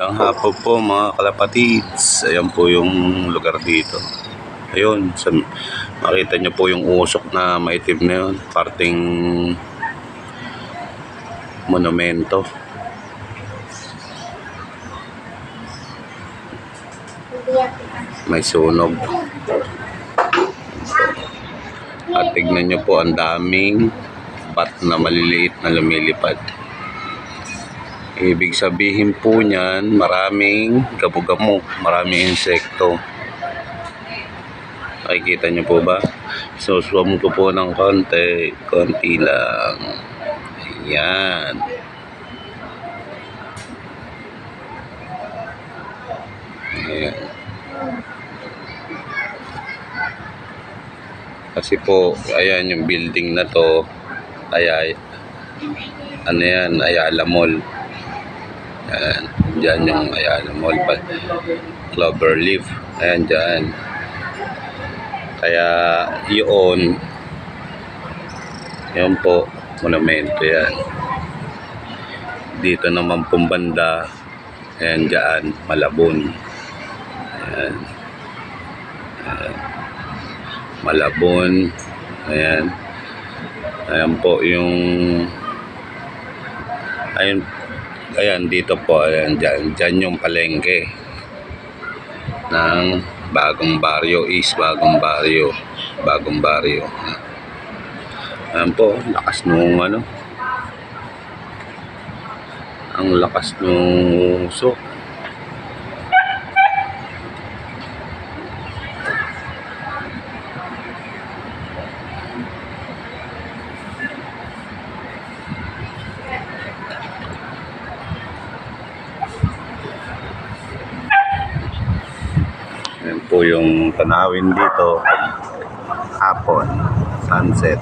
Ang hapon po mga kalapatids. Ayan po yung lugar dito. Ayun, sa, makita nyo po yung usok na maitim na yun. Parting monumento. May sunog. At tignan nyo po ang daming bat na maliliit na lumilipad. Ibig sabihin po niyan, maraming gabo-gamo, maraming insekto. Nakikita niyo po ba? So, swam ko po ng konti, konti lang. Ayan. Ayan. Kasi po, ayan yung building na to, ay, ay ano yan, Ayala Mall. Ayan, dyan yung Ayala Mall pa. Cloverleaf. Ayan dyan. Kaya yun, yun po, monumento yan. Dito naman pong banda, ayan dyan, Malabon. Ayan. Ayan. Malabon. Ayan. Ayan po yung Ayan, ayan dito po, ayan dyan, dyan yung palengke ng bagong baryo is bagong baryo bagong baryo. Ayan po lakas nung ano. Ang lakas nung usok Yan po yung tanawin dito. Hapon. Sunset.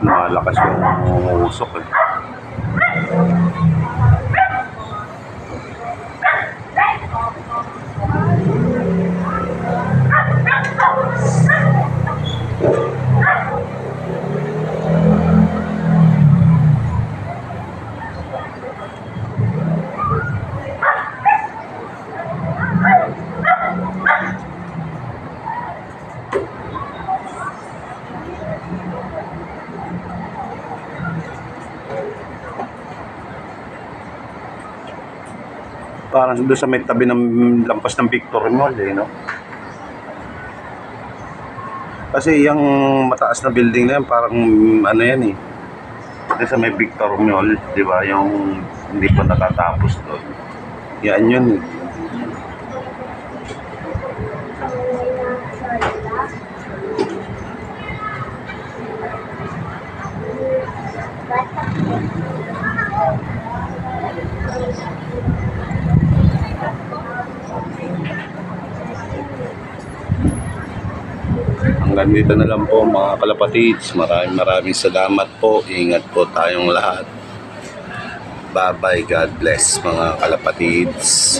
Malakas yung usok eh. Parang doon sa may tabi ng lampas ng Victory Mall eh, no? Kasi yung mataas na building na yan, parang ano yan eh. Doon sa may Victor Mall, di ba? Yung hindi pa nakatapos doon. Yan yun eh. Hanggang dito na lang po mga kalapatids. Maraming maraming salamat po. Ingat po tayong lahat. Bye-bye. God bless mga kalapatids.